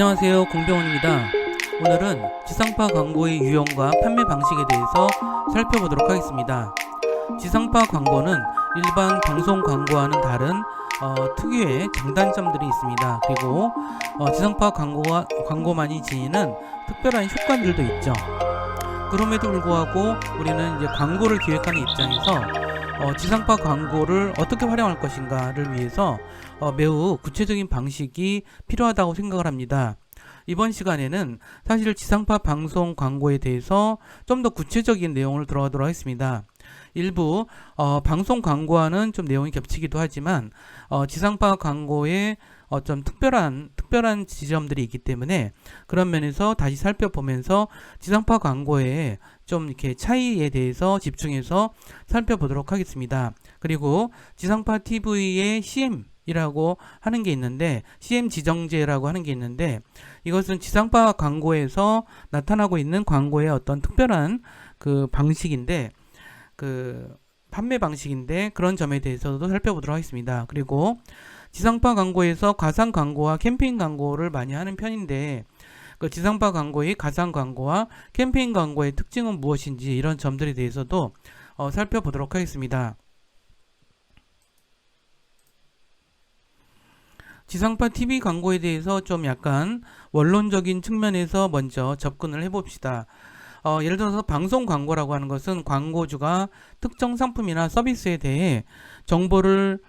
안녕하세요. 공병원입니다. 오늘은 지상파 광고의 유형과 판매 방식에 대해서 살펴보도록 하겠습니다. 지상파 광고는 일반 방송 광고와는 다른 어, 특유의 장단점들이 있습니다. 그리고 어, 지상파 광고와, 광고만이 지니는 특별한 효과들도 있죠. 그럼에도 불구하고 우리는 이제 광고를 기획하는 입장에서 어, 지상파 광고를 어떻게 활용할 것인가를 위해서 어, 매우 구체적인 방식이 필요하다고 생각을 합니다. 이번 시간에는 사실 지상파 방송 광고에 대해서 좀 더 구체적인 내용을 들어가도록 하겠습니다. 일부 어, 방송 광고와는 좀 내용이 겹치기도 하지만 어, 지상파 광고에 어, 좀 특별한 특별한 지점들이 있기 때문에 그런 면에서 다시 살펴보면서 지상파 광고의 좀 이렇게 차이에 대해서 집중해서 살펴보도록 하겠습니다. 그리고 지상파 TV의 CM 이라고 하는 게 있는데 CM 지정제라고 하는 게 있는데 이것은 지상파 광고에서 나타나고 있는 광고의 어떤 특별한 그 방식인데 그 판매 방식인데 그런 점에 대해서도 살펴보도록 하겠습니다. 그리고 지상파 광고에서 가상 광고와 캠페인 광고를 많이 하는 편인데 그 지상파 광고의 가상 광고와 캠페인 광고의 특징은 무엇인지 이런 점들에 대해서도 어, 살펴보도록 하겠습니다. 지상파 TV 광고에 대해서 좀 약간 원론적인 측면에서 먼저 접근을 해봅시다. 어, 예를 들어서 방송 광고라고 하는 것은 광고주가 특정 상품이나 서비스에 대해 정보를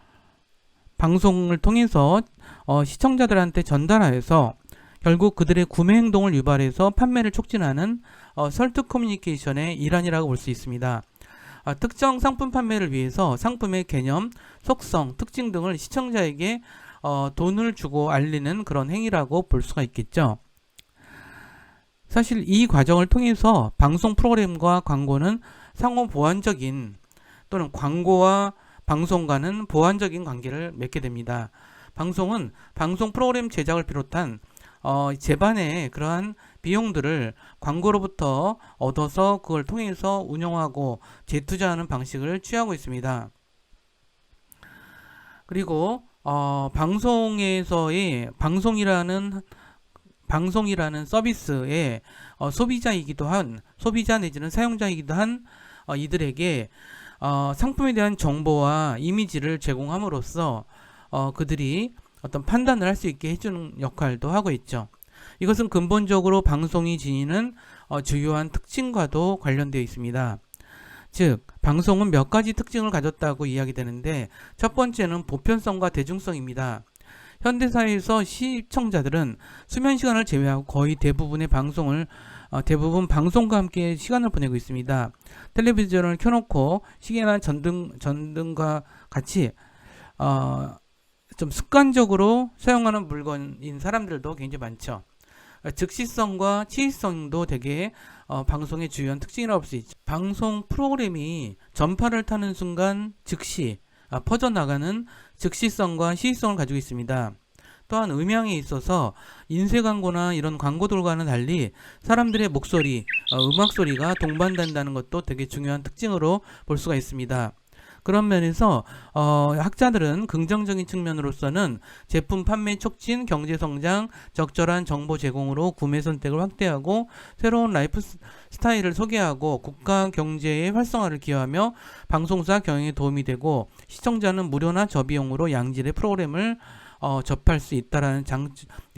방송을 통해서 어, 시청자들한테 전달하여서 결국 그들의 구매 행동을 유발해서 판매를 촉진하는 어, 설득 커뮤니케이션의 일환이라고 볼 수 있습니다. 아, 특정 상품 판매를 위해서 상품의 개념, 속성, 특징 등을 시청자에게 어, 돈을 주고 알리는 그런 행위라고 볼 수가 있겠죠. 사실 이 과정을 통해서 방송 프로그램과 광고는 상호 보완적인 또는 광고와 방송과는 보완적인 관계를 맺게 됩니다. 방송은 방송 프로그램 제작을 비롯한 어, 제반의 그러한 비용들을 광고로부터 얻어서 그걸 통해서 운영하고 재투자하는 방식을 취하고 있습니다. 그리고 어, 방송에서의 방송이라는 방송이라는 서비스의 어, 소비자이기도 한 소비자 내지는 사용자이기도 한 어, 이들에게 어, 상품에 대한 정보와 이미지를 제공함으로써 어, 그들이 어떤 판단을 할 수 있게 해주는 역할도 하고 있죠. 이것은 근본적으로 방송이 지니는 어, 주요한 특징과도 관련되어 있습니다. 즉, 방송은 몇 가지 특징을 가졌다고 이야기되는데 첫 번째는 보편성과 대중성입니다. 현대사회에서 시청자들은 수면 시간을 제외하고 거의 대부분의 방송을 어, 대부분 방송과 함께 시간을 보내고 있습니다. 텔레비전을 켜놓고 시계나 전등 전등과 같이 어, 좀 습관적으로 사용하는 물건인 사람들도 굉장히 많죠. 즉시성과 치의성도 되게 어, 방송의 주요한 특징이라고 볼수 있죠. 방송 프로그램이 전파를 타는 순간 즉시 아, 퍼져나가는 즉시성과 시의성을 가지고 있습니다. 또한 음향에 있어서 인쇄 광고나 이런 광고들과는 달리 사람들의 목소리, 어, 음악 소리가 동반된다는 것도 되게 중요한 특징으로 볼 수가 있습니다. 그런 면에서 어, 학자들은 긍정적인 측면으로서는 제품 판매 촉진, 경제 성장, 적절한 정보 제공으로 구매 선택을 확대하고 새로운 라이프 스타일을 소개하고 국가 경제의 활성화를 기여하며 방송사 경영에 도움이 되고 시청자는 무료나 저비용으로 양질의 프로그램을 어, 접할 수 있다라는 장,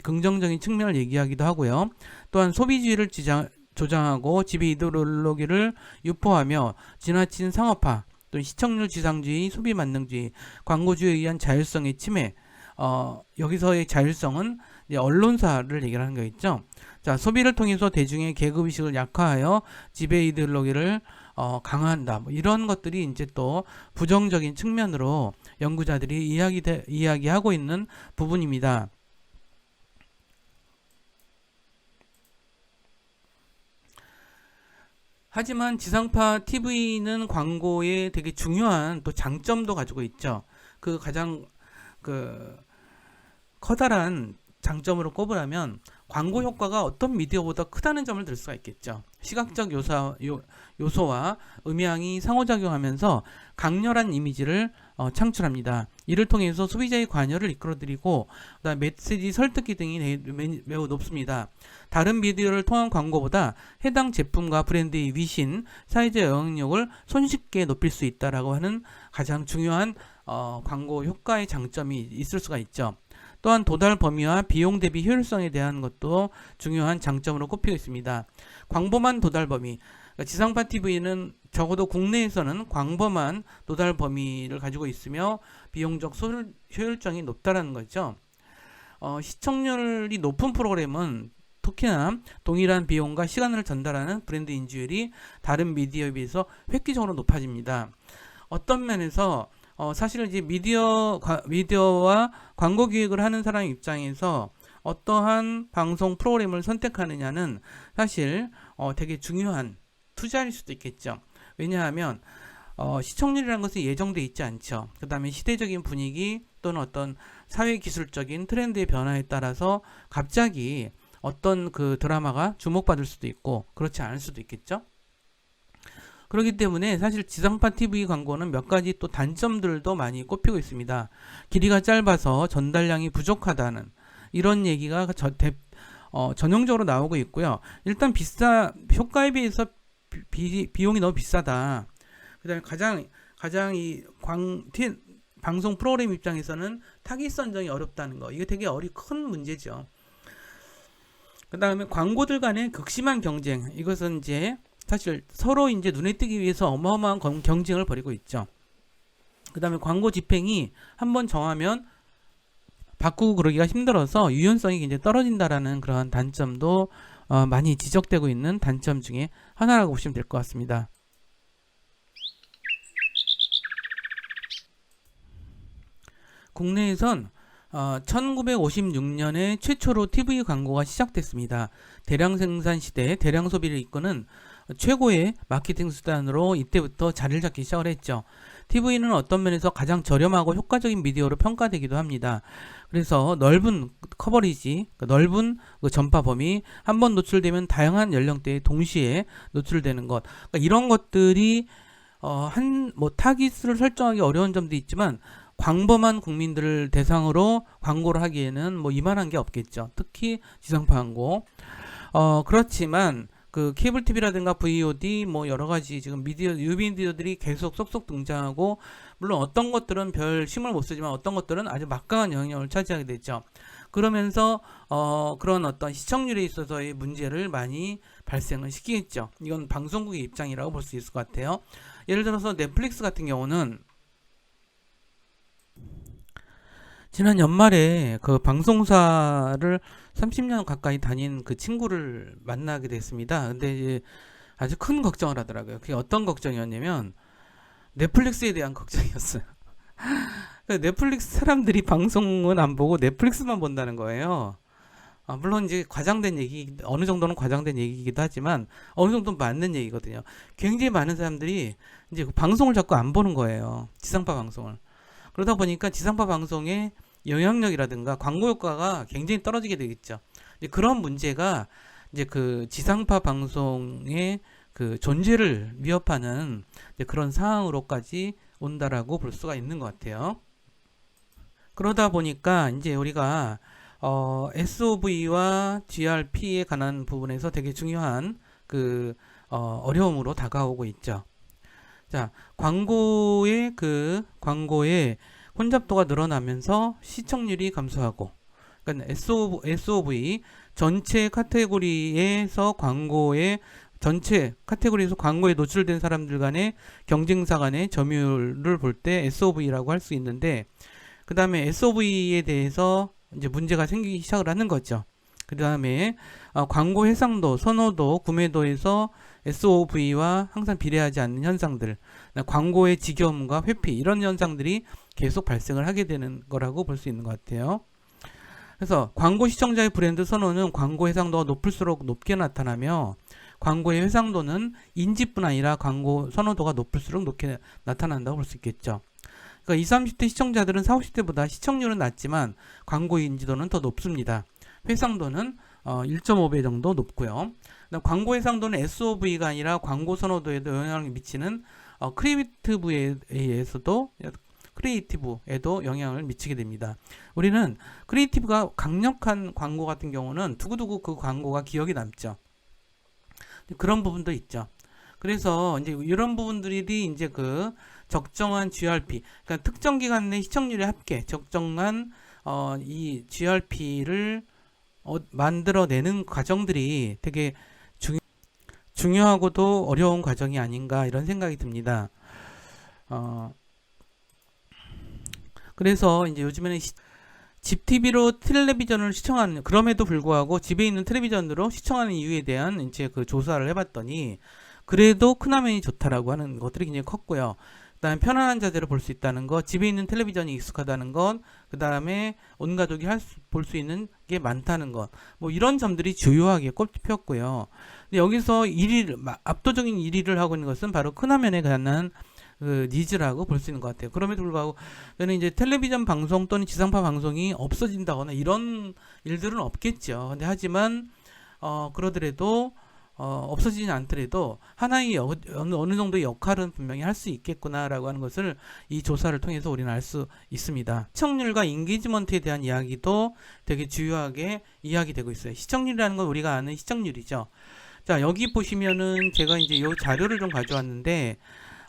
긍정적인 측면을 얘기하기도 하고요. 또한 소비주의를 지장, 조장하고 지배 이데올로기를 유포하며 지나친 상업화, 또 시청률 지상주의, 소비 만능주의, 광고주의에 의한 자율성의 침해. 어, 여기서의 자율성은 언론사를 얘기하는 거겠죠. 자, 소비를 통해서 대중의 계급 의식을 약화하여 지배 이데올로기를 어, 강화한다. 뭐 이런 것들이 이제 또 부정적인 측면으로 연구자들이 이야기 이야기하고 있는 부분입니다. 하지만 지상파 TV는 광고에 되게 중요한 또 장점도 가지고 있죠. 그 가장 그 커다란 장점으로 꼽으라면 광고 효과가 어떤 미디어보다 크다는 점을 들 수가 있겠죠. 시각적 요소, 요, 요소와 음향이 상호작용하면서 강렬한 이미지를 어, 창출합니다. 이를 통해서 소비자의 관여를 이끌어들이고 그다음 메시지 설득기 등이 매우 높습니다. 다른 미디어를 통한 광고보다 해당 제품과 브랜드의 위신, 사회적 영향력을 손쉽게 높일 수 있다라고 하는 가장 중요한 어, 광고 효과의 장점이 있을 수가 있죠. 또한 도달 범위와 비용 대비 효율성에 대한 것도 중요한 장점으로 꼽히고 있습니다. 광범한 도달 범위. 그러니까 지상파 TV는 적어도 국내에서는 광범한 도달 범위를 가지고 있으며 비용적 소율- 효율성이 높다라는 거죠. 어, 시청률이 높은 프로그램은 특히나 동일한 비용과 시간을 전달하는 브랜드 인지율이 다른 미디어에 비해서 획기적으로 높아집니다. 어떤 면에서 어, 사실 이제 미디어 과- 미디어와 광고 기획을 하는 사람 입장에서 어떠한 방송 프로그램을 선택하느냐는 사실 어, 되게 중요한 투자일 수도 있겠죠. 왜냐하면 어, 시청률이라는 것은 예정돼 있지 않죠. 그 다음에 시대적인 분위기 또는 어떤 사회 기술적인 트렌드의 변화에 따라서 갑자기 어떤 그 드라마가 주목받을 수도 있고 그렇지 않을 수도 있겠죠. 그렇기 때문에 사실 지상파 TV 광고는 몇 가지 또 단점들도 많이 꼽히고 있습니다. 길이가 짧아서 전달량이 부족하다는 이런 얘기가 저, 대, 어, 전형적으로 나오고 있고요. 일단 비싸 효과에 비해서 비, 비용이 너무 비싸다. 그다음에 가장 가장 이 광 방송 프로그램 입장에서는 타깃 선정이 어렵다는 거. 이게 되게 어리 큰 문제죠. 그다음에 광고들 간의 극심한 경쟁. 이것은 이제 사실 서로 이제 눈에 띄기 위해서 어마어마한 경- 경쟁을 벌이고 있죠. 그다음에 광고 집행이 한번 정하면 바꾸고 그러기가 힘들어서 유연성이 굉장히 떨어진다라는 그런 단점도 어, 많이 지적되고 있는 단점 중에 하나라고 보시면 될 것 같습니다. 국내에선 어, 1956년에 최초로 TV 광고가 시작됐습니다. 대량 생산 시대 대량 소비를 이끄는 최고의 마케팅 수단으로 이때부터 자리를 잡기 시작을 했죠. TV는 어떤 면에서 가장 저렴하고 효과적인 미디어로 평가되기도 합니다. 그래서 넓은 커버리지, 그 넓은 그 전파 범위, 한 번 노출되면 다양한 연령대에 동시에 노출되는 것, 그러니까 이런 것들이 어, 한 뭐 타깃을 설정하기 어려운 점도 있지만 광범한 국민들을 대상으로 광고를 하기에는 뭐 이만한 게 없겠죠. 특히 지상파 광고. 어, 그렇지만 그 케이블 TV라든가 VOD 뭐 여러 가지 지금 미디어 뉴미디어들이 계속 쏙쏙 등장하고 물론 어떤 것들은 별 힘을 못 쓰지만 어떤 것들은 아주 막강한 영향력을 차지하게 되죠. 그러면서 어 그런 어떤 시청률에 있어서의 문제를 많이 발생을 시키겠죠. 이건 방송국의 입장이라고 볼 수 있을 것 같아요. 예를 들어서 넷플릭스 같은 경우는 지난 연말에 그 방송사를 30년 가까이 다닌 그 친구를 만나게 됐습니다. 근데 이제 아주 큰 걱정을 하더라고요. 그게 어떤 걱정이었냐면 넷플릭스에 대한 걱정이었어요. 그 넷플릭스 사람들이 방송은 안 보고 넷플릭스만 본다는 거예요. 아, 물론 이제 과장된 얘기, 어느 정도는 과장된 얘기이기도 하지만 어느 정도는 맞는 얘기거든요. 굉장히 많은 사람들이 이제 그 방송을 자꾸 안 보는 거예요. 지상파 방송을. 그러다 보니까 지상파 방송의 영향력이라든가 광고 효과가 굉장히 떨어지게 되겠죠. 그런 문제가 이제 그 지상파 방송의 그 존재를 위협하는 그런 상황으로까지 온다라고 볼 수가 있는 것 같아요. 그러다 보니까 이제 우리가 어, SOV와 GRP에 관한 부분에서 되게 중요한 그 어, 어려움으로 다가오고 있죠. 자, 광고의 그 광고의 혼잡도가 늘어나면서 시청률이 감소하고 그러니까 SOV, SOV 전체 카테고리에서 광고에 전체 카테고리에서 광고에 노출된 사람들 간의 경쟁사 간의 점유율을 볼 때 SOV라고 할 수 있는데 그 다음에 SOV에 대해서 이제 문제가 생기기 시작을 하는 거죠. 그 다음에 어, 광고 해상도, 선호도, 구매도에서 SOV와 항상 비례하지 않는 현상들, 광고의 지겨움과 회피 이런 현상들이 계속 발생을 하게 되는 거라고 볼 수 있는 것 같아요. 그래서 광고 시청자의 브랜드 선호는 광고 해상도가 높을수록 높게 나타나며 광고의 해상도는 인지뿐 아니라 광고 선호도가 높을수록 높게 나타난다고 볼 수 있겠죠. 그러니까 20, 30대 시청자들은 40, 50대보다 시청률은 낮지만 광고 인지도는 더 높습니다. 회상도는 어, 1.5배 정도 높고요. 광고 해상도는 SOV가 아니라 광고 선호도에도 영향을 미치는 어, 크리에이티브에 의해서도 크리에이티브에도 영향을 미치게 됩니다. 우리는 크리에이티브가 강력한 광고 같은 경우는 두고두고 그 광고가 기억에 남죠. 그런 부분도 있죠. 그래서 이제 이런 부분들이 이제 그 적정한 GRP, 그러니까 특정 기간 내 시청률의 합계, 적정한 어, 이 GRP를 어, 만들어내는 과정들이 되게 중, 중요하고도 어려운 과정이 아닌가 이런 생각이 듭니다. 어, 그래서 이제 요즘에는 시, 집 TV로 텔레비전을 시청하는 그럼에도 불구하고 집에 있는 텔레비전으로 시청하는 이유에 대한 이제 그 조사를 해봤더니 그래도 큰 화면이 좋다라고 하는 것들이 굉장히 컸고요. 그다음에 편안한 자세로 볼 수 있다는 것, 집에 있는 텔레비전이 익숙하다는 것, 그다음에 온 가족이 볼 수 있는 게 많다는 것, 뭐 이런 점들이 주요하게 꼽혔고요. 근데 여기서 1위 압도적인 1위를 하고 있는 것은 바로 큰 화면에 관한 그 니즈라고 볼 수 있는 것 같아요. 그럼에도 불구하고 저는 이제 텔레비전 방송 또는 지상파 방송이 없어진다거나 이런 일들은 없겠죠. 근데 하지만 어 그러더라도 어, 없어지진 않더라도 하나의 여, 어느, 어느 정도의 역할은 분명히 할 수 있겠구나라고 하는 것을 이 조사를 통해서 우리는 알 수 있습니다. 시청률과 인게이지먼트에 대한 이야기도 되게 주요하게 이야기되고 있어요. 시청률이라는 건 우리가 아는 시청률이죠. 자 여기 보시면은 제가 이제 이 자료를 좀 가져왔는데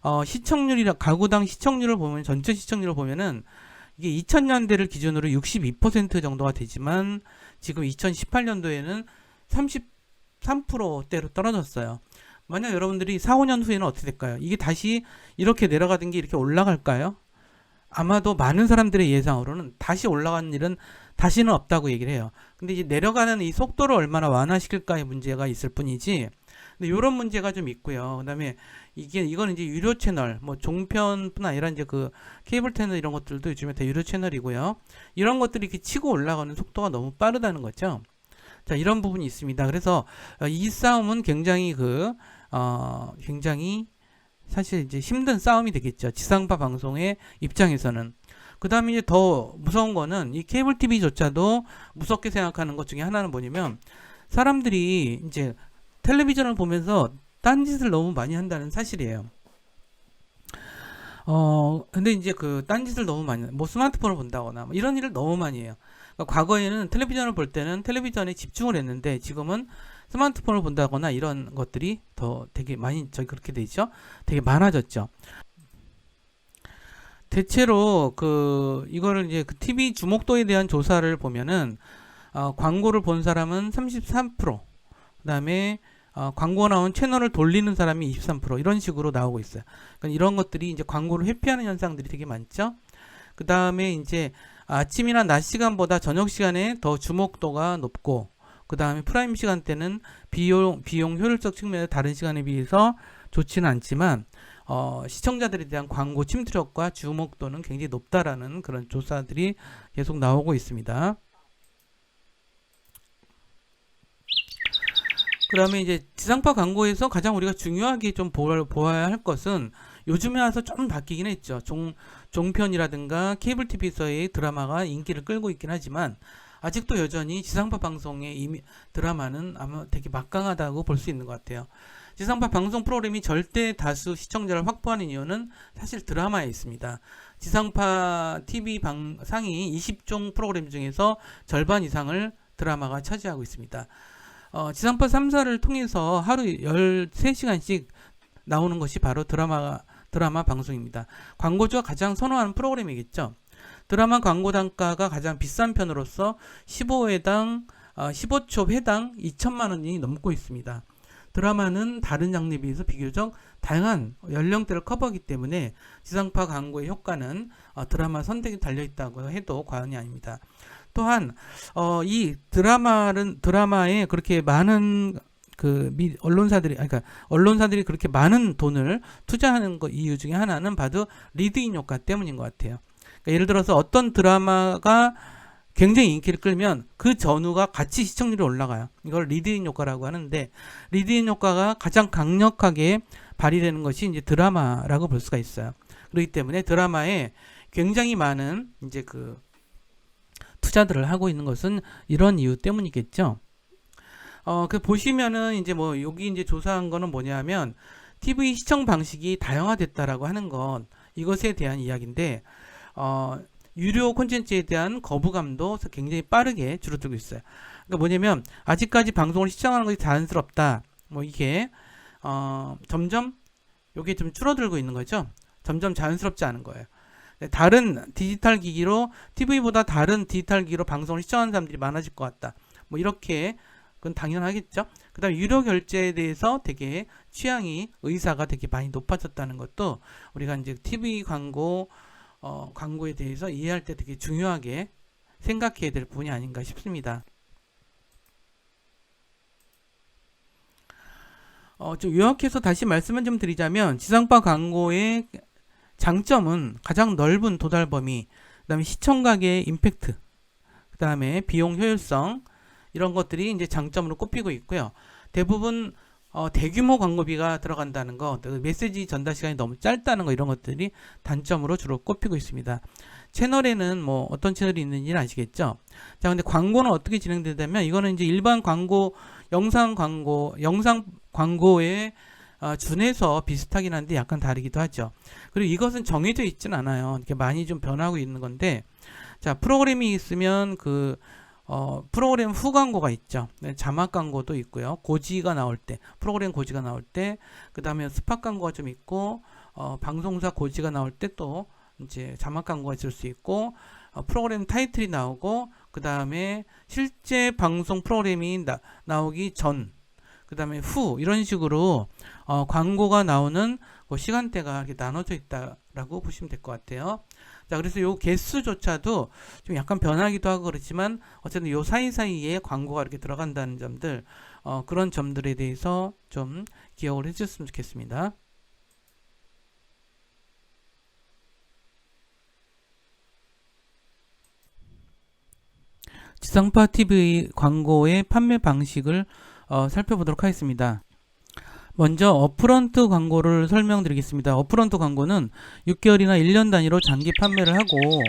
어, 시청률이라 가구당 시청률을 보면 전체 시청률을 보면은 이게 2000년대를 기준으로 62% 정도가 되지만 지금 2018년도에는 33%대로 떨어졌어요. 만약 여러분들이 4, 5년 후에는 어떻게 될까요? 이게 다시 이렇게 내려가던 게 이렇게 올라갈까요? 아마도 많은 사람들의 예상으로는 다시 올라가는 일은 다시는 없다고 얘기를 해요. 근데 이제 내려가는 이 속도를 얼마나 완화시킬까의 문제가 있을 뿐이지. 근데 이런 문제가 좀 있고요. 그다음에 이게 이거는 이제 유료 채널, 뭐 종편뿐 아니라 이제 그 케이블 채널 이런 것들도 요즘에 다 유료 채널이고요. 이런 것들이 이렇게 치고 올라가는 속도가 너무 빠르다는 거죠. 자, 이런 부분이 있습니다. 그래서 어, 이 싸움은 굉장히 그, 어, 굉장히 사실 이제 힘든 싸움이 되겠죠. 지상파 방송의 입장에서는. 그 다음에 이제 더 무서운 거는 이 케이블 TV조차도 무섭게 생각하는 것 중에 하나는 뭐냐면 사람들이 이제 텔레비전을 보면서 딴짓을 너무 많이 한다는 사실이에요. 어, 근데 이제 그 딴짓을 너무 많이, 뭐 스마트폰을 본다거나 뭐 이런 일을 너무 많이 해요. 그러니까 과거에는 텔레비전을 볼 때는 텔레비전에 집중을 했는데 지금은 스마트폰을 본다거나 이런 것들이 더 되게 많이 저기 그렇게 돼 있죠. 되게 많아졌죠. 대체로 그 이거를 이제 그 TV 주목도에 대한 조사를 보면은 어, 광고를 본 사람은 33%, 그다음에 어, 광고 나온 채널을 돌리는 사람이 23% 이런 식으로 나오고 있어요. 그러니까 이런 것들이 이제 광고를 회피하는 현상들이 되게 많죠. 그 다음에 이제 아침이나 낮 시간보다 저녁 시간에 더 주목도가 높고 그 다음에 프라임 시간대는 비용 비용 효율적 측면에서 다른 시간에 비해서 좋지는 않지만 어, 시청자들에 대한 광고 침투력과 주목도는 굉장히 높다라는 그런 조사들이 계속 나오고 있습니다. 그다음에 이제 지상파 광고에서 가장 우리가 중요하게 좀 보아야 할 것은 요즘에 와서 좀 바뀌긴 했죠. 종, 종편이라든가 케이블 TV에서의 드라마가 인기를 끌고 있긴 하지만 아직도 여전히 지상파 방송의 이미 드라마는 아마 되게 막강하다고 볼 수 있는 것 같아요. 지상파 방송 프로그램이 절대 다수 시청자를 확보하는 이유는 사실 드라마에 있습니다. 지상파 TV 방 상위 20종 프로그램 중에서 절반 이상을 드라마가 차지하고 있습니다. 어, 지상파 3사를 통해서 하루 13시간씩 나오는 것이 바로 드라마 드라마 방송입니다. 광고주가 가장 선호하는 프로그램이겠죠. 드라마 광고 단가가 가장 비싼 편으로서 15회당 어, 15초 회당 2천만 원이 넘고 있습니다. 드라마는 다른 장르에 비해서 비교적 다양한 연령대를 커버하기 때문에 지상파 광고의 효과는 어, 드라마 선택이 달려 있다고 해도 과언이 아닙니다. 또한 어, 이 드라마는 드라마에 그렇게 많은 그 미, 언론사들이 그러니까 언론사들이 그렇게 많은 돈을 투자하는 거 이유 중에 하나는 바로 리드인 효과 때문인 것 같아요. 그러니까 예를 들어서 어떤 드라마가 굉장히 인기를 끌면 그 전후가 같이 시청률이 올라가요. 이걸 리드인 효과라고 하는데 리드인 효과가 가장 강력하게 발휘되는 것이 이제 드라마라고 볼 수가 있어요. 그렇기 때문에 드라마에 굉장히 많은 이제 그 투자들을 하고 있는 것은 이런 이유 때문이겠죠. 어, 그 보시면은 이제 뭐 여기 이제 조사한 거는 뭐냐면 TV 시청 방식이 다양화됐다라고 하는 건 이것에 대한 이야기인데 어, 유료 콘텐츠에 대한 거부감도 굉장히 빠르게 줄어들고 있어요. 그러니까 뭐냐면 아직까지 방송을 시청하는 것이 자연스럽다. 뭐 이게 어, 점점 요게 좀 줄어들고 있는 거죠. 점점 자연스럽지 않은 거예요. 네, 다른 디지털 기기로 TV보다 다른 디지털 기기로 방송을 시청하는 사람들이 많아질 것 같다. 뭐 이렇게 그건 당연하겠죠. 그 다음에 유료 결제에 대해서 되게 취향이 의사가 되게 많이 높아졌다는 것도 우리가 이제 TV 광고 어, 광고에 대해서 이해할 때 되게 중요하게 생각해야 될 부분이 아닌가 싶습니다. 어, 좀 요약해서 다시 말씀을 좀 드리자면 지상파 광고의 장점은 가장 넓은 도달 범위, 그다음에 시청각의 임팩트, 그다음에 비용 효율성 이런 것들이 이제 장점으로 꼽히고 있고요. 대부분 어, 대규모 광고비가 들어간다는 거, 그 메시지 전달 시간이 너무 짧다는 거 이런 것들이 단점으로 주로 꼽히고 있습니다. 채널에는 뭐 어떤 채널이 있는지는 아시겠죠? 자, 근데 광고는 어떻게 진행되냐면 이거는 이제 일반 광고, 영상 광고, 영상 광고에 어, 준해서 비슷하긴 한데 약간 다르기도 하죠. 그리고 이것은 정해져 있진 않아요. 이렇게 많이 좀 변하고 있는 건데, 자, 프로그램이 있으면 그 어, 프로그램 후 광고가 있죠. 네, 자막 광고도 있고요. 고지가 나올 때, 프로그램 고지가 나올 때, 그 다음에 스팟 광고가 좀 있고, 어, 방송사 고지가 나올 때 또 이제 자막 광고가 있을 수 있고, 어, 프로그램 타이틀이 나오고, 그 다음에 실제 방송 프로그램이 나, 나오기 전, 그 다음에 후, 이런 식으로 어, 광고가 나오는 그 시간대가 이렇게 나눠져 있다라고 보시면 될 것 같아요. 자, 그래서 요 개수조차도 좀 약간 변하기도 하고 그렇지만 어쨌든 요 사이사이에 광고가 이렇게 들어간다는 점들, 어, 그런 점들에 대해서 좀 기억을 해주셨으면 좋겠습니다. 지상파 TV 광고의 판매 방식을 어, 살펴보도록 하겠습니다. 먼저 어프런트 광고를 설명드리겠습니다. 어프런트 광고는 6개월이나 1년 단위로 장기 판매를 하고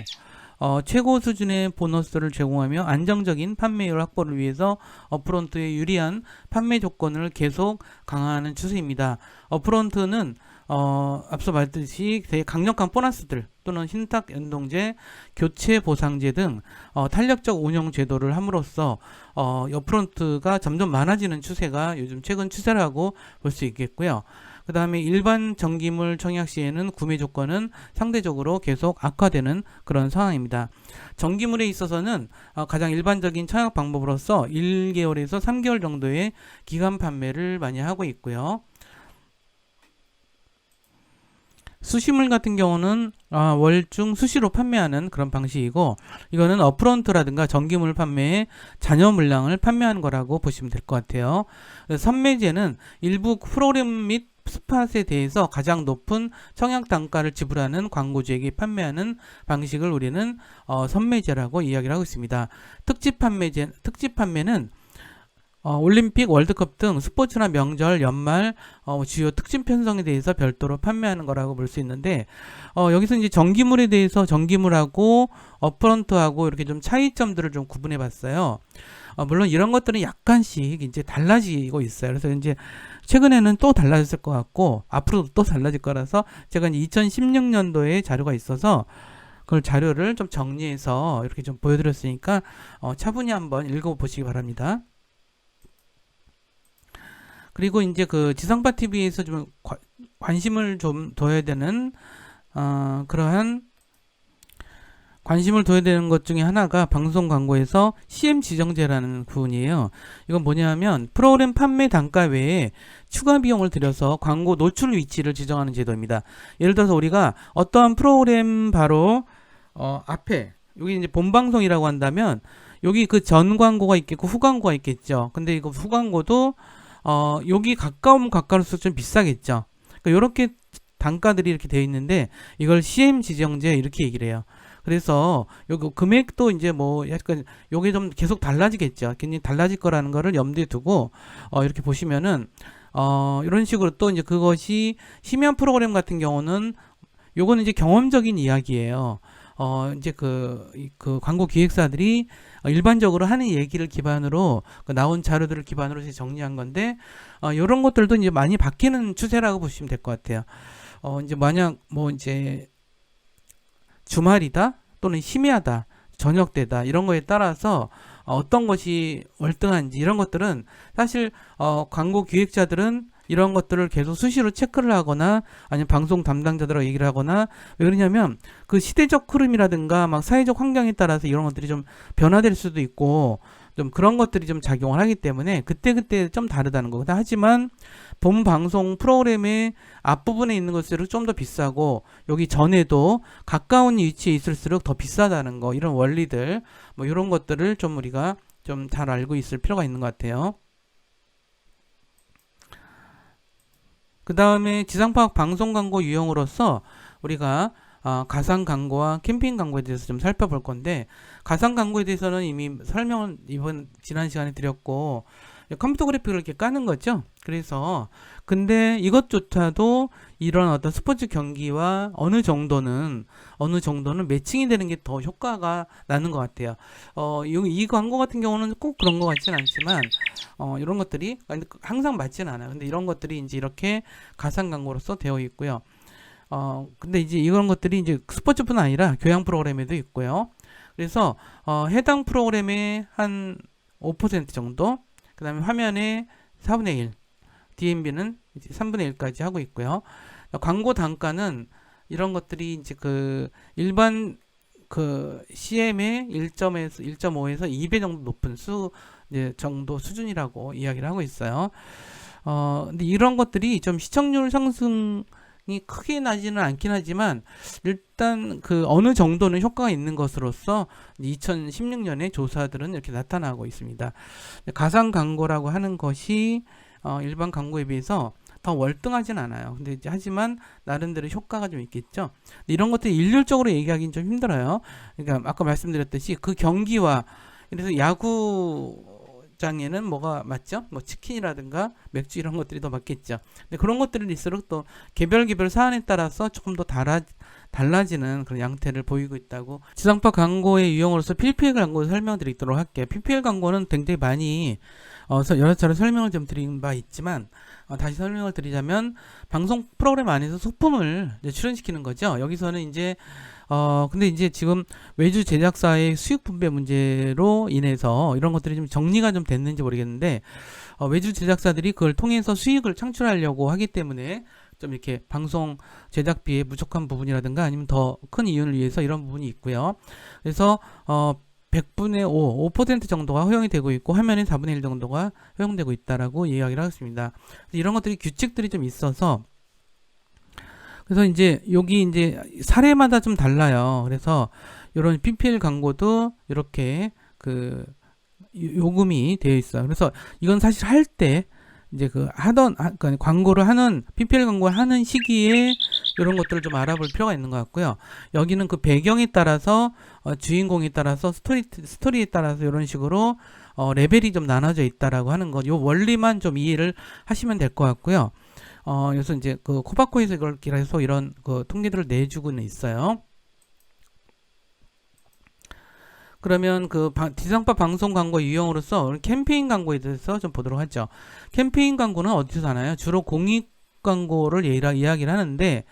어, 최고 수준의 보너스를 제공하며 안정적인 판매율 확보를 위해서 어프런트의 유리한 판매 조건을 계속 강화하는 추세입니다. 어프런트는 어, 앞서 말했듯이 되게 강력한 보너스들 또는 신탁 연동제, 교체 보상제 등 어, 탄력적 운영 제도를 함으로써 어, 어프런트가 점점 많아지는 추세가 요즘 최근 추세라고 볼 수 있겠고요. 그 다음에 일반 전기물 청약 시에는 구매 조건은 상대적으로 계속 악화되는 그런 상황입니다. 전기물에 있어서는 어, 가장 일반적인 청약 방법으로서 1개월에서 3개월 정도의 기간 판매를 많이 하고 있고요. 수시물 같은 경우는 아, 월중 수시로 판매하는 그런 방식이고 이거는 어프런트라든가 전기물 판매에 잔여 물량을 판매하는 거라고 보시면 될 것 같아요. 선매제는 일부 프로그램 및 스팟에 대해서 가장 높은 청약 단가를 지불하는 광고주에게 판매하는 방식을 우리는 어, 선매제라고 이야기를 하고 있습니다. 특집 판매제 특집 판매는 어, 올림픽, 월드컵 등 스포츠나 명절, 연말 어, 주요 특징 편성에 대해서 별도로 판매하는 거라고 볼 수 있는데 어, 여기서 이제 전기물에 대해서 전기물하고 어프런트하고 이렇게 좀 차이점들을 좀 구분해 봤어요. 어, 물론 이런 것들은 약간씩 이제 달라지고 있어요. 그래서 이제 최근에는 또 달라졌을 것 같고 앞으로도 또 달라질 거라서 제가 2016년도에 자료가 있어서 그걸 자료를 좀 정리해서 이렇게 좀 보여드렸으니까 어, 차분히 한번 읽어보시기 바랍니다. 그리고 이제 그 지상파 TV에서 좀 과, 관심을 좀 둬야 되는 어, 그러한 관심을 둬야 되는 것 중에 하나가 방송 광고에서 CM 지정제라는 부분이에요. 이건 뭐냐면 프로그램 판매 단가 외에 추가 비용을 들여서 광고 노출 위치를 지정하는 제도입니다. 예를 들어서 우리가 어떠한 프로그램 바로 어, 앞에 여기 이제 본방송이라고 한다면 여기 그 전 광고가 있겠고 후 광고가 있겠죠. 근데 이거 후 광고도 어, 여기 가까우면 가까울수록 좀 비싸겠죠. 그러니까 이렇게 단가들이 이렇게 되어 있는데 이걸 CM 지정제 이렇게 얘기를 해요. 그래서 요거 금액도 이제 뭐 약간 요게 좀 계속 달라지겠죠. 굉장히 달라질 거라는 거를 염두에 두고 어 이렇게 보시면은 어 이런 식으로 또 이제 그것이 심야 프로그램 같은 경우는 요거는 이제 경험적인 이야기예요. 어 이제 그, 그 광고 기획사들이 일반적으로 하는 얘기를 기반으로 그 나온 자료들을 기반으로 이제 정리한 건데 어 요런 것들도 이제 많이 바뀌는 추세라고 보시면 될 것 같아요. 어 이제 만약 뭐 이제 주말이다 또는 심야다 저녁 때다 이런 거에 따라서 어, 어떤 것이 월등한지 이런 것들은 사실 어, 광고 기획자들은 이런 것들을 계속 수시로 체크를 하거나 아니면 방송 담당자들하고 얘기를 하거나 왜 그러냐면 그 시대적 흐름이라든가 막 사회적 환경에 따라서 이런 것들이 좀 변화될 수도 있고 좀 그런 것들이 좀 작용을 하기 때문에 그때그때 좀 다르다는 거거든. 하지만 본 방송 프로그램의 앞부분에 있는 것들은 좀 더 비싸고 여기 전에도 가까운 위치에 있을수록 더 비싸다는 거 이런 원리들 뭐 이런 것들을 좀 우리가 좀 잘 알고 있을 필요가 있는 것 같아요. 그 다음에 지상파악 방송 광고 유형으로서 우리가 어, 가상 광고와 캠페인 광고에 대해서 좀 살펴볼 건데 가상 광고에 대해서는 이미 설명을 이번 지난 시간에 드렸고 컴퓨터 그래픽을 이렇게 까는 거죠. 그래서 근데 이것조차도 이런 어떤 스포츠 경기와 어느 정도는 어느 정도는 매칭이 되는 게 더 효과가 나는 것 같아요. 어, 이, 이 광고 같은 경우는 꼭 그런 것 같지는 않지만 어, 이런 것들이 항상 맞지는 않아요. 근데 이런 것들이 이제 이렇게 가상 광고로서 되어 있고요. 어, 근데 이제 이런 것들이 이제 스포츠뿐 아니라 교양 프로그램에도 있고요. 그래서 어, 해당 프로그램의 한 5% 정도, 그 다음에 화면의 4분의 1, DMB는 이제 3분의 1까지 하고 있고요. 광고 단가는 이런 것들이 이제 그 일반 그 CM의 1점에서 1.5에서 2배 정도 높은 수 이제 정도 수준이라고 이야기를 하고 있어요. 어, 근데 이런 것들이 좀 시청률 상승 이 크게 나지는 않긴 하지만 일단 그 어느 정도는 효과가 있는 것으로서 2016년에 조사들은 이렇게 나타나고 있습니다. 가상 광고라고 하는 것이 어 일반 광고에 비해서 더 월등하진 않아요. 근데 이제 하지만 나름대로 효과가 좀 있겠죠. 이런 것들이 일률적으로 얘기하기는 좀 힘들어요. 그러니까 아까 말씀드렸듯이 그 경기와 그래서 야구 장에는 뭐가 맞죠? 뭐 치킨이라든가 맥주 이런 것들이 더 맞겠죠. 근데 그런 것들은 있을수록 또 개별 개별 사안에 따라서 조금 더 달아, 달라지는 그런 양태를 보이고 있다고 지상파 광고의 유형으로서 PPL 광고 설명드리도록 할게요. PPL 광고는 굉장히 많이 어, 여러 차례 설명을 좀 드린 바 있지만 어, 다시 설명을 드리자면 방송 프로그램 안에서 소품을 출연시키는 거죠. 여기서는 이제 어, 근데 이제 지금 외주 제작사의 수익 분배 문제로 인해서 이런 것들이 좀 정리가 좀 됐는지 모르겠는데, 어, 외주 제작사들이 그걸 통해서 수익을 창출하려고 하기 때문에 좀 이렇게 방송 제작비에 부족한 부분이라든가 아니면 더 큰 이윤을 위해서 이런 부분이 있고요. 그래서, 어, 100분의 5, 5% 정도가 허용이 되고 있고 화면에 4분의 1 정도가 허용되고 있다라고 이야기를 하겠습니다. 이런 것들이 규칙들이 좀 있어서 그래서 이제 여기 이제 사례마다 좀 달라요. 그래서 이런 PPL 광고도 이렇게 그 요금이 되어 있어요. 그래서 이건 사실 할 때 이제 그 하던 그러니까 광고를 하는 PPL 광고를 하는 시기에 이런 것들을 좀 알아볼 필요가 있는 것 같고요. 여기는 그 배경에 따라서 어, 주인공에 따라서 스토리 스토리에 따라서 이런 식으로 어, 레벨이 좀 나눠져 있다라고 하는 것, 요 원리만 좀 이해를 하시면 될 것 같고요. 어, 그래서 이제 그 코바코에서 이걸 기해서 이런 그 통계들을 내주고는 있어요. 그러면 그 지상파 방송 광고 유형으로서 캠페인 광고에 대해서 좀 보도록 하죠. 캠페인 광고는 어디서 나나요? 주로 공익 광고를 이야기를 하는데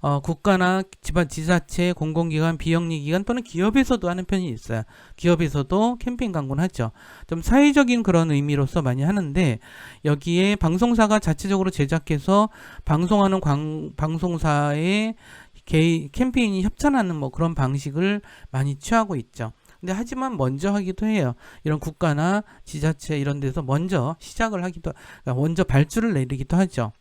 어, 국가나 지방 지자체, 공공기관, 비영리기관 또는 기업에서도 하는 편이 있어요. 기업에서도 캠페인 광고는 하죠. 좀 사회적인 그런 의미로서 많이 하는데 여기에 방송사가 자체적으로 제작해서 방송하는 광, 방송사의 개인 캠페인이 협찬하는 뭐 그런 방식을 많이 취하고 있죠. 근데 하지만 먼저 하기도 해요. 이런 국가나 지자체 이런 데서 먼저 시작을 하기도, 그러니까 먼저 발주를 내리기도 하죠.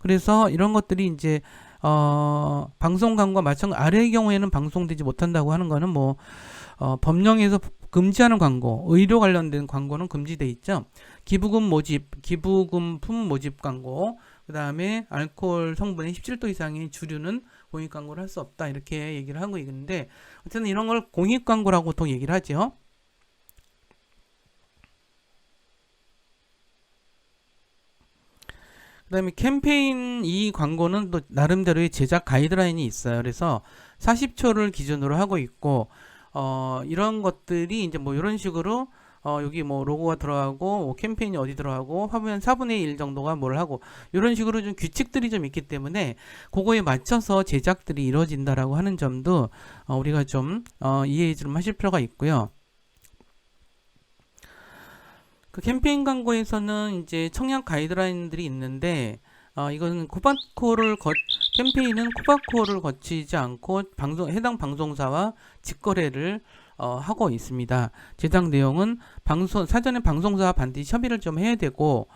그래서 이런 것들이 이제 어, 방송 광고와 마찬가지 아래의 경우에는 방송되지 못한다고 하는 거는 뭐 어, 법령에서 금지하는 광고, 의료 관련된 광고는 금지돼 있죠. 기부금 모집, 기부금 품 모집 광고, 그 다음에 알코올 성분의 17도 이상의 주류는 공익 광고를 할 수 없다 이렇게 얘기를 하고 있는데 어쨌든 이런 걸 공익 광고라고 보통 얘기를 하죠. 그다음에 캠페인 이 광고는 또 나름대로의 제작 가이드라인이 있어요. 그래서 40초를 기준으로 하고 있고 어 이런 것들이 이제 뭐 이런 식으로 어, 여기 뭐 로고가 들어가고 뭐 캠페인이 어디 들어가고 화면 4분의 1 정도가 뭘 하고 이런 식으로 좀 규칙들이 좀 있기 때문에 그거에 맞춰서 제작들이 이루어진다라고 하는 점도 어, 우리가 좀 어, 이해 좀 하실 필요가 있고요. 그 캠페인 광고에서는 이제 청약 가이드라인들이 있는데 어, 이거는 코바코를 거, 캠페인은 코바코를 거치지 않고 방송 해당 방송사와 직거래를 어, 하고 있습니다. 제작 내용은 방송 사전에 방송사와 반드시 협의를 좀 해야 되고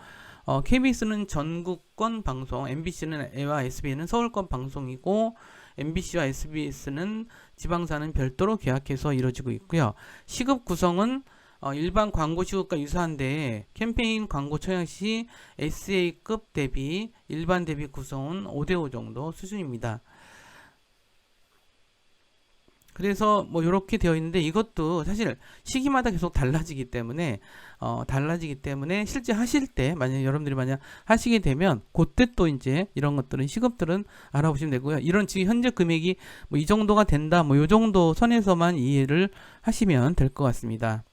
어, KBS는 전국권 방송, MBC는 애와 SBN은 서울권 방송이고 MBC와 SBS는 지방사는 별도로 계약해서 이루어지고 있고요. 시급 구성은 어, 일반 광고 시급과 유사한데 캠페인 광고 처형 시 SA급 대비 일반 대비 구성은 5대5 정도 수준입니다. 그래서 뭐 이렇게 되어 있는데 이것도 사실 시기마다 계속 달라지기 때문에 어 달라지기 때문에 실제 하실 때 만약 여러분들이 만약 하시게 되면 그때 또 이제 이런 것들은 시급들은 알아보시면 되고요. 이런 지금 현재 금액이 뭐 이 정도가 된다 뭐요 정도 선에서만 이해를 하시면 될 것 같습니다.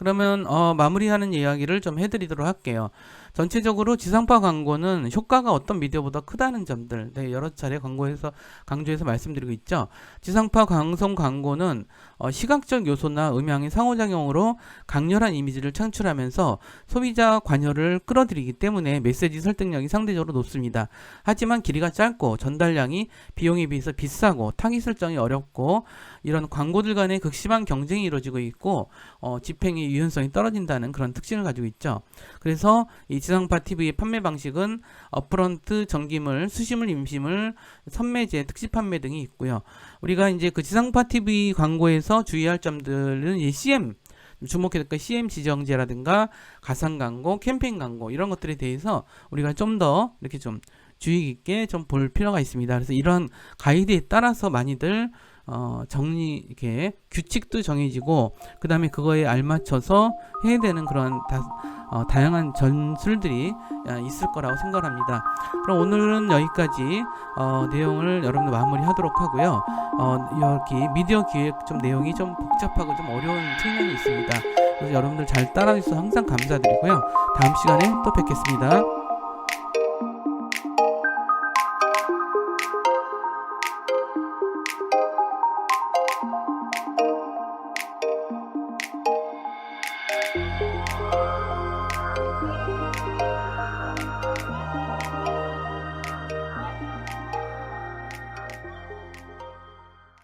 그러면 어, 마무리하는 이야기를 좀 해드리도록 할게요. 전체적으로 지상파 광고는 효과가 어떤 미디어보다 크다는 점들 네, 여러 차례 광고에서 강조해서 말씀드리고 있죠. 지상파 방송 광고는 어, 시각적 요소나 음향의 상호작용으로 강렬한 이미지를 창출하면서 소비자 관여를 끌어들이기 때문에 메시지 설득력이 상대적으로 높습니다. 하지만 길이가 짧고 전달량이 비용에 비해서 비싸고 타깃 설정이 어렵고 이런 광고들 간의 극심한 경쟁이 이루어지고 있고 어, 집행의 유연성이 떨어진다는 그런 특징을 가지고 있죠. 그래서 이 지상파 TV의 판매 방식은 업프런트, 정기물, 수시물, 임시물, 선매제, 특집 판매 등이 있고요. 우리가 이제 그 지상파 TV 광고에서 주의할 점들은 이 CM 주목해야 될까 CM 지정제라든가 가상 광고, 캠페인 광고 이런 것들에 대해서 우리가 좀 더 이렇게 좀 주의 깊게 좀 볼 필요가 있습니다. 그래서 이런 가이드에 따라서 많이들 어, 정리 이렇게 규칙도 정해지고 그 다음에 그거에 알맞춰서 해야 되는 그런 다, 어, 다양한 전술들이 어, 있을 거라고 생각합니다. 그럼 오늘은 여기까지 어, 내용을 여러분들 마무리하도록 하고요. 어, 여기 미디어 기획 좀 내용이 좀 복잡하고 좀 어려운 측면이 있습니다. 그래서 여러분들 잘 따라주셔서 항상 감사드리고요. 다음 시간에 또 뵙겠습니다.